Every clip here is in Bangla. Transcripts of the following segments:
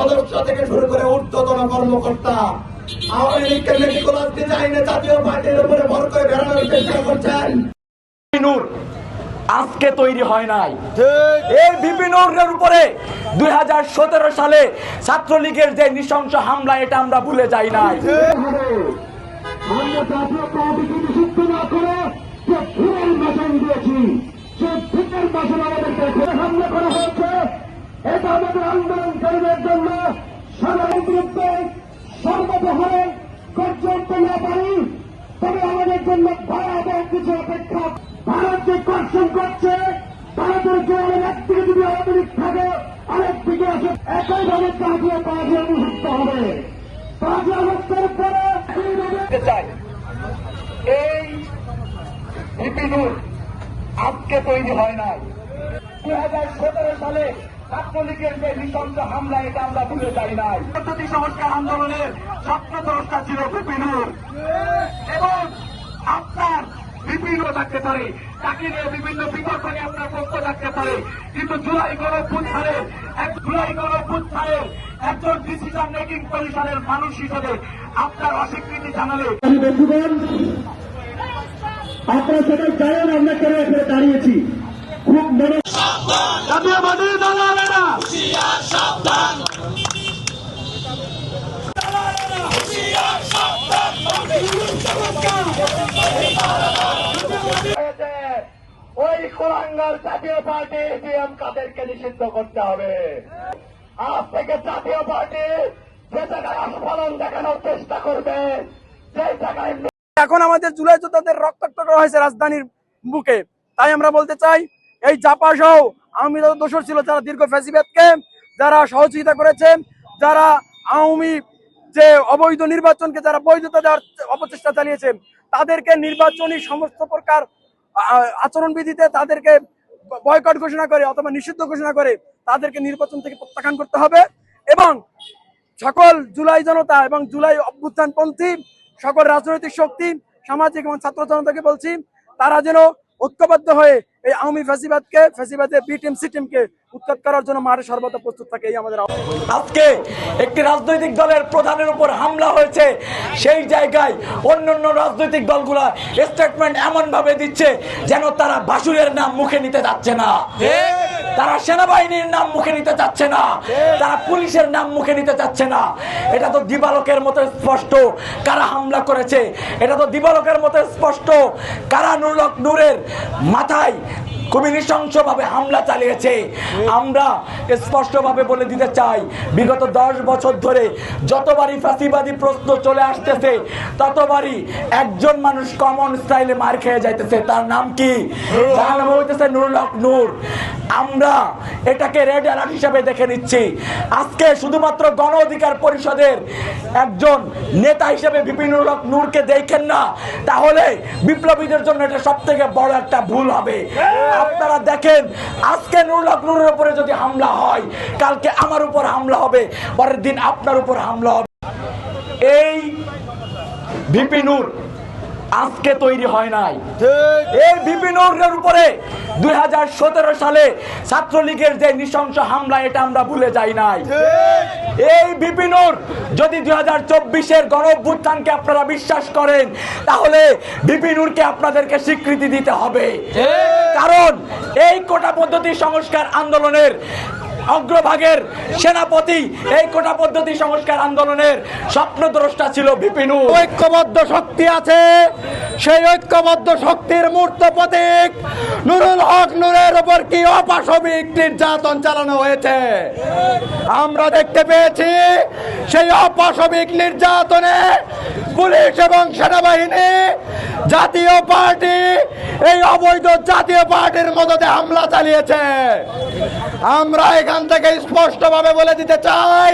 সদস্য থেকে শুরু করে ঊর্ধ্বতন কর্মকর্তা। আওয়ামী লীগকে ডিজাইনে জাতীয় পার্টির উপরে ভর করে বেড়ানোর চেষ্টা করছেন। নূর আজকে তৈরি হয় নাই। এই বিপিনুরের উপরে দুই হাজার সতেরো সালে ছাত্রলীগের যে নৃশংস হামলা এটা আমরা ভুলে যাই নাই। হামলা করা হয়েছে। এটা আমাদের আন্দোলনকারীদের জন্য সাধারণ বিরুদ্ধে সর্বপ্রহরে পর্যন্ত না পারি। তবে আমাদের জন্য ভয়াবহ কিছু অপেক্ষা। ভারত যে কর্ষণ করছে, ভারতের জোয়ারের একদিকে যদি আওয়ামী লীগ থাকে, আরেকদিকে আসে একইভাবে জাতীয় পার্টি নিষিদ্ধ হবে। পাঁচ আগস্টের পরে এই বিপিনুর আজকে তৈরি হয় নাই। দু হাজার সতেরো সালে ছাত্রলীগের যে নৃশংস হামলা, এটা আমরা ভুলে যাই নাই। পদ্ধতি সংস্কার আন্দোলনের স্বপ্নদ্রষ্টা ছিল বিপিনুর। এবং আপনার বিভিন্ন থাকতে পারে। তাকে নিয়ে বিভিন্ন বিতর্ক নিয়ে আপনার পক্ষ থাকতে পারে। কিন্তু জুলাই গণপুত্থানের এক জুলাই গণপুত্থানের একজন ডিসিশন মেকিং পজিশনের মানুষ হিসেবে আপনার অস্বীকৃতি জানালে। বন্ধুগণ, আপনারা সবাই জানেন আমরা কেন এখানে দাঁড়িয়েছি। খুব মনে না ওই কোলাঙ্গার জাতীয় পার্টি এটিএম কাদেরকে নিষিদ্ধ করতে হবে। আজ থেকে জাতীয় পার্টি যে জায়গায় আস্ফলন দেখানোর চেষ্টা করবে যে জায়গায় এখন আমাদের জুলাই যোদ্ধাদের রক্তাক্ত করা হয়েছে রাজধানীর বুকে। তাই আমরা বলতে চাই এই জাপা সহ আওয়ামী লীগের দোষর ছিল যারা দীর্ঘ ফ্যাসিবাদকে, যারা সহযোগিতা করেছেন, যারা আওয়ামী যে অবৈধ নির্বাচনকে যারা বৈধতা দেওয়ার অপচেষ্টা চালিয়েছেন, তাদেরকে নির্বাচনী সমস্ত প্রকার আচরণবিধিতে তাদেরকে বয়কট ঘোষণা করে অথবা নিষিদ্ধ ঘোষণা করে তাদেরকে নির্বাচন থেকে প্রত্যাখ্যান করতে হবে এবং সকল জুলাই জনতা এবং জুলাই অভ্যুত্থানপন্থী সকল রাজনৈতিক শক্তি, সামাজিক এবং ছাত্র জনতাকে বলছি, তারা যেন ঐক্যবদ্ধ হয়ে এই আওয়ামী ফ্যাসিবাদকে ফ্যাসিবাদের বি টিম সি টিমকে উৎখাত করার জন্য মাঠে সর্বদা প্রস্তুত থাকে এই আমাদের আজকে একটি রাজনৈতিক দলের প্রধানের উপর হামলা হয়েছে। সেই জায়গায় অন্যান্য রাজনৈতিক দলগুলা স্টেটমেন্ট এমনভাবে দিচ্ছে যেন তারা বাসুরের নাম মুখে নিতে যাচ্ছে না। তারা সেনাবাহিনীর নাম মুখে নিতে চাচ্ছে না। তারা পুলিশের নাম মুখে নিতে চাচ্ছে না। এটা তো দিবালকের মতো স্পষ্ট কারা হামলা করেছে। এটা তো দিবালকের মতো স্পষ্ট কারা নুরের নূরের মাথায় খুবই নৃশংসভাবে হামলা চালিয়েছে। আমরা স্পষ্টভাবে বলে দিতে চাই, বিগত দশ বছর ধরে যতবারই ফাঁসিবাদী প্রশ্ন চলে আসতেছে, ততবারই একজন মানুষ কমন স্টাইলে মার খেয়ে যাইতেছে। তার নাম কি? তার নাম হইতেছে নূর। আমরা এটাকে রেড অ্যালার্ট হিসাবে দেখে নিচ্ছি। আজকে শুধুমাত্র গণ অধিকার পরিষদের একজন নেতা হিসেবে বিপিনুর হক নূরকে দেখেন না, তাহলে বিপ্লবীদের জন্য এটা সব থেকে বড় একটা ভুল হবে। আপনারা দেখেন, আজকে নুরুল হক উপরে যদি হামলা হয়, কালকে আমার উপর হামলা হবে, পরের দিন আপনার উপর হামলা হবে। এই বিপিনুর আজকে তৈরি হয় নাই। এই বিপিনুরের উপরে দু হাজার সতেরো সালে ছাত্রলীগের যে নৃশংস হামলা এটা আমরা ভুলে যাই নাই। এই বিপিনুর যদি দুই হাজার চব্বিশের গণ অভ্যুত্থানকে আপনারা বিশ্বাস করেন তাহলে বিপিনুরকে আপনাদেরকে স্বীকৃতি দিতে হবে। কারণ এই কোটা পদ্ধতি সংস্কার আন্দোলনের অগ্রভাগের সেনাপতি এই কোটা পদ্ধতি সংস্কার আন্দোলনের স্বপ্নদ্রষ্টা ছিল বিপিনুর ঐক্যবদ্ধ শক্তি আছে, সেই ঐক্যবদ্ধ শক্তির মূর্ত প্রতীক নুরুল হক নূরের উপর কি অপাশবিক নির্যাতন চালানো হয়েছে? আমরা দেখতে পেয়েছি, সেই অপাশবিক নির্যাতনে পুলিশ এবং সেনাবাহিনী, জাতীয় পার্টি, এই অবৈধ জাতীয় পার্টির মদতে হামলা চালিয়েছে। আমরা এখান থেকে স্পষ্টভাবে বলে দিতে চাই,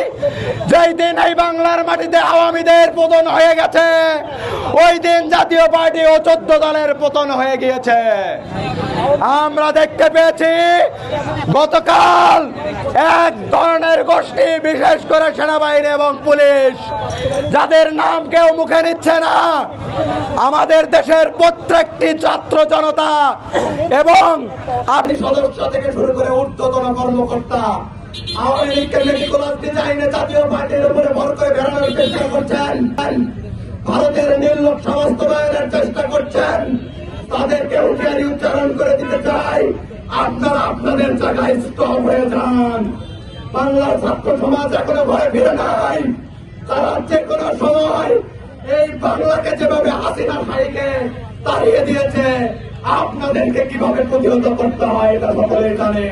যেই দিন এই বাংলার মাটিতে আওয়ামীদের পতন হয়ে গেছে, ওই দিন জাতীয় পার্টি ও চোদ্দ দলের পতন হয়ে গিয়েছে। আমরা দেখতে পেয়েছি গতকাল এক ধরনের গোষ্ঠী বিশেষ করে সেনাবাহিনী এবং পুলিশ, যাদের নাম কেউ মুখে নিচ্ছে না। আমাদের দেশের প্রত্যেকটি ছাত্র জনতা এবং আপনি সদস্য থেকে শুরু করে ঊর্ধ্বতন কর্মকর্তা, আওয়ামী লীগকে মেটিকুলাস ডিজাইনে জাতীয় পার্টির উপরে ভর করে বেড়ানোর চেষ্টা করছেন। ভারতের নীল বাস্তবায়নের চেষ্টা করছেন। তাদেরকে হুঁশিয়ারি উচ্চারণ করে দিতে চাই। আপনারা আপনাদের জায়গায় স্টপ হয়ে যান। বাংলার ছাত্র সমাজ এখনও ভয় ফিরে নাই। তারা যে কোনো সময় এই বাংলাকে যেভাবে হাসিনা ভাইকে তাড়িয়ে দিয়েছে, আপনাদেরকে কীভাবে প্রতিহত করতে হয়, এটা সকলে জানে।